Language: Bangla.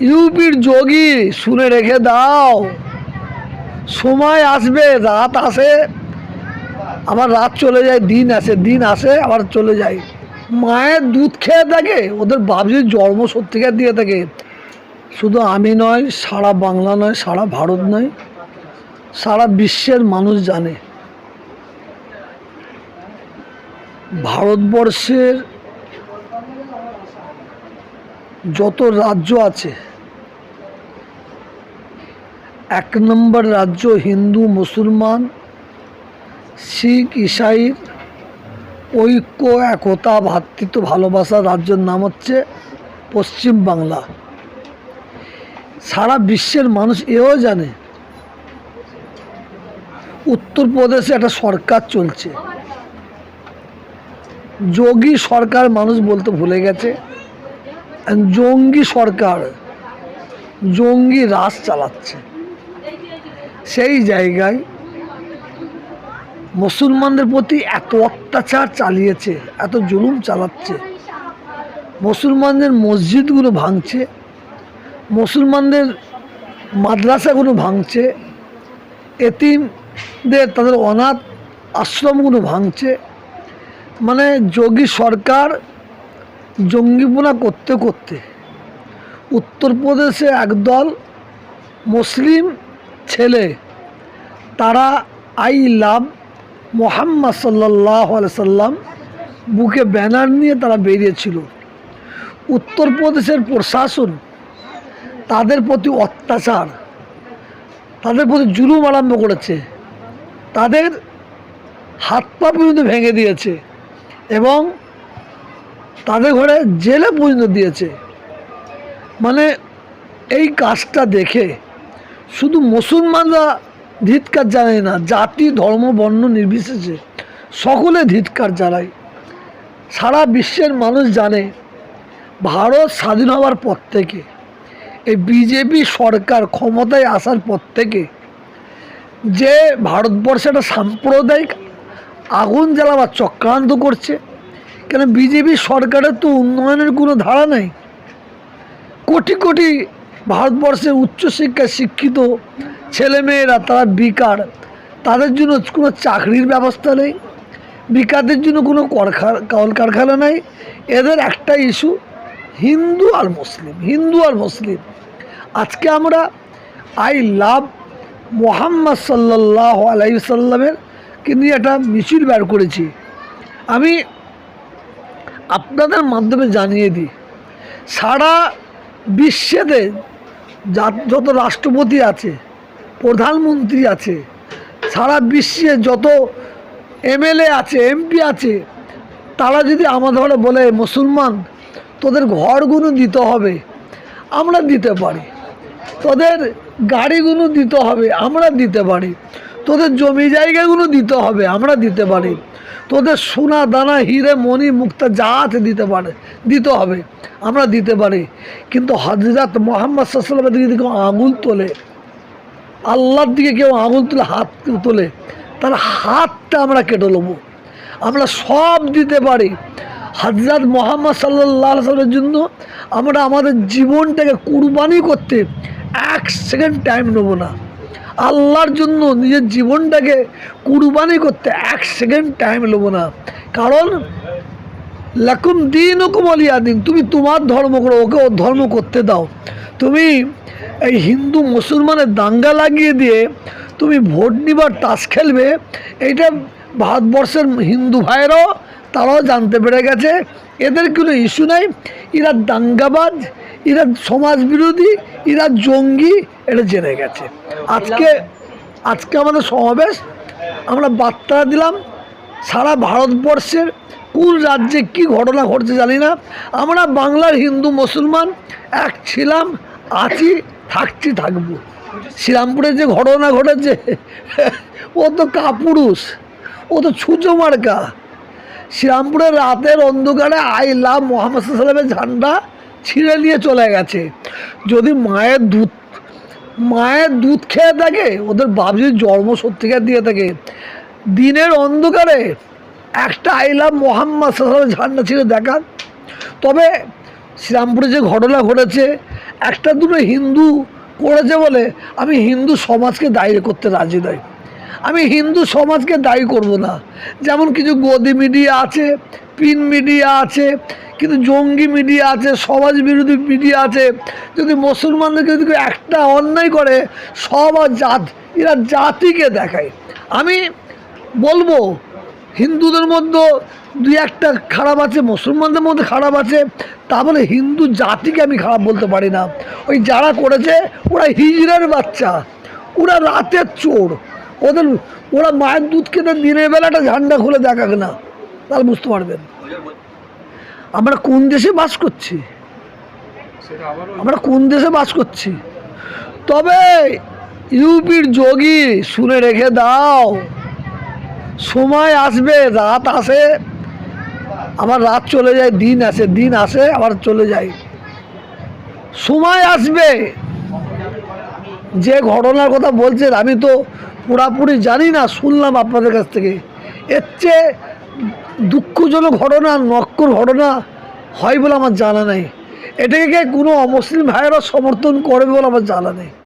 ইউপির যোগী শুনে রেখে দাও। সময় আসবে, রাত আসে, আবার রাত চলে যায়, দিন আসে দিন আসে, আবার চলে যায়। মায়ের দুধ খেয়ে থাকে, ওদের বাবজি জন্ম সত্যিকার দিয়ে থাকে। শুধু আমি নয়, সারা বাংলা নয়, সারা ভারত নয়, সারা বিশ্বের মানুষ জানে। ভারতবর্ষের যত রাজ্য আছে, এক নম্বর রাজ্য হিন্দু, মুসলমান, শিখ ইসাইর ঐক্য, একতা ভ্রাতৃত্ব ভালোবাসা রাজ্যের নাম হচ্ছে পশ্চিম বাংলা। সারা বিশ্বের মানুষ এও জানে, উত্তরপ্রদেশে একটা সরকার চলছে। যোগী সরকার মানুষ বলতে ভুলে গেছে জঙ্গি সরকার, জঙ্গি রাজ চালাচ্ছে। সেই জায়গায় মুসলমানদের প্রতি এত অত্যাচার চালিয়েছে, এত জুলুম চালাচ্ছে। মুসলমানদের মসজিদগুলো ভাঙছে, মুসলমানদের মাদ্রাসাগুলো ভাঙছে, এতিমদের তাদের অনাথ আশ্রমগুলো ভাঙছে। মানে যোগী সরকার জঙ্গিপনা করতে করতে উত্তরপ্রদেশে একদল মুসলিম ছেলে, তারা আই লাভ মোহাম্মদ সাল্লাহ সাল্লাম বুকে ব্যানার নিয়ে তারা বেরিয়েছিল। উত্তরপ্রদেশের প্রশাসন তাদের প্রতি অত্যাচার, তাদের প্রতি জুলুম আরম্ভ করেছে, তাদের হাত পা পর্যন্ত ভেঙে দিয়েছে এবং তাদের ঘরে জেলে পর্যন্ত দিয়েছে। মানে এই কাজটা দেখে শুধু মুসলমানরা ধিৎকার জানায় না, জাতি, ধর্ম, বর্ণ নির্বিশেষে সকলে ধিৎকার জানায়। সারা বিশ্বের মানুষ জানে, ভারত স্বাধীন হওয়ার পর থেকে, এই বিজেপি সরকার ক্ষমতায় আসার পর থেকে যে ভারতবর্ষে একটা সাম্প্রদায়িক আগুন জ্বালাবার চক্রান্ত করছে কেন বিজেপি সরকারের তো উন্নয়নের কোনো ধারা নেই? কোটি কোটি ভারতবর্ষের উচ্চশিক্ষায় শিক্ষিত ছেলেমেয়েরা, তারা বেকার, তাদের জন্য কোনো চাকরির ব্যবস্থা নেই, বেকারদের জন্য কোনো করখা- কলকারখানা নেই। এদের একটা ইস্যু হিন্দু আর মুসলিম, হিন্দু আর মুসলিম। আজকে আমরা আই লাভ মোহাম্মদ সাল্লাহ আলাইসাল্লামের কে নিয়ে একটা মিছিল বের করেছি। আমি আপনাদের মাধ্যমে জানিয়ে দিই, সারা বিশ্বেতে যত রাষ্ট্রপতি আছে, প্রধানমন্ত্রী আছে, সারা বিশ্বে যত এমএলএ আছে, এমপি আছে, তারা যদি আমাদের বলে, মুসলমান, তোদের ঘরগুলো দিতে হবে, আমরা দিতে পারি। তোদের গাড়িগুলো দিতে হবে, আমরা দিতে পারি। তোদের জমি জায়গাগুলো দিতে হবে, আমরা দিতে পারি। তোদের সোনা, দানা, হিরে, মণি, মুক্তা যা আছে দিতে পারে, দিতে হবে, আমরা দিতে পারি। কিন্তু হজরত মোহাম্মদ সাল্লামের দিকে কেউ আঙুল তোলে, আল্লাহর দিকে কেউ আঙুল তুলে হাত তোলে, তার হাতটা আমরা কেটে নেব। আমরা সব দিতে পারি। হজরত মোহাম্মদ সাল্লাহ সাল্লামের জন্য আমরা আমাদের জীবনটাকে কুরবানি করতে এক সেকেন্ড টাইম নেব না। আল্লাহর জন্য নিজের জীবনটাকে কুরবানি করতে এক সেকেন্ড টাইম নেব না। কারণ, লাকুম দিন ও আলিয়া দিন, তুমি তোমার ধর্ম করো, ওকে ও ধর্ম করতে দাও। তুমি এই হিন্দু মুসলমানের দাঙ্গা লাগিয়ে দিয়ে তুমি ভোট নিবার তাস খেলবে, এইটা ভারতবর্ষের হিন্দু ভাইয়েরাও তারাও জানতে পেরে গেছে। এদের কোনো ইস্যু নাই। এরা দাঙ্গাবাজ, এরা সমাজ বিরোধী এরা জঙ্গি, এটা জেনে গেছে। আজকে আজকে আমাদের সমাবেশ, আমরা বার্তা দিলাম সারা ভারতবর্ষের কোন রাজ্যে কি ঘটনা ঘটছে জানি না। আমরা বাংলার হিন্দু মুসলমান, এক ছিলাম, আছি, থাকছি, থাকব। শ্রীরামপুরে যে ঘটনা ঘটেছে, ও তো কাপুরুষ। ও তো ছুঁচো মার্কা। শ্রীরামপুরের রাতের অন্ধকারে আই লাভ মোহাম্মদ সাল্লামের ঝান্ডা ছিঁড়ে নিয়ে চলে গেছে। যদি মায়ের দুধ মায়ের দুধ খেয়ে থাকে, ওদের বাবজির জন্ম সত্যিকার দিয়ে থাকে, দিনের অন্ধকারে একটা আইলাম মোহাম্মদ সাল্লামের ঝান্ডা ছিঁড়ে দেখান। তবে শ্রীরামপুরে যে ঘটনা ঘটেছে, একটা দুটো হিন্দু করেছে বলে আমি হিন্দু সমাজকে দায়ী করতে রাজি নই। আমি হিন্দু সমাজকে দায়ী করব না। যেমন কিছু গদি মিডিয়া আছে পিন মিডিয়া আছে, কিন্তু জঙ্গি মিডিয়া আছে, সমাজ বিরোধী মিডিয়া আছে। যদি মুসলমানদেরকে যদি কেউ একটা অন্যায় করে, সব আর জাত, এরা জাতিকে দেখায়। আমি বলব, হিন্দুদের মধ্যে দুই একটা খারাপ আছে, মুসলমানদের মধ্যে খারাপ আছে, তা বলে হিন্দু জাতিকে আমি খারাপ বলতে পারি না। ওই যারা করেছে, ওরা হিজড়ের বাচ্চা, ওরা রাতের চোর। ওদের ওরা মায়ের দুধ খেতে দিনের বেলাটা ঝান্ডা খুলে দেখাক না, তাহলে বুঝতে পারবেন। আমরা কোন দেশে বাস করছি? আমরা কোন দেশে বাস করছি? তবে ইউপির যোগী শুনে রেখে দাও, সময় আসবে, রাত আসে, আবার রাত চলে যায়, দিন আসে দিন আসে, আবার চলে যায়। সময় আসবে। যে ঘটনার কথা বলছেন, আমি তো পুরাপুরি জানি না, শুনলাম আপনাদের কাছ থেকে। এর চেয়ে দুঃখজনক ঘটনা, নক্কর ঘটনা হয় বলে আমার জানা নেই। এটাকে কোনো অমুসলিম ভাইয়েরা সমর্থন করে বলে আমার জানা নেই।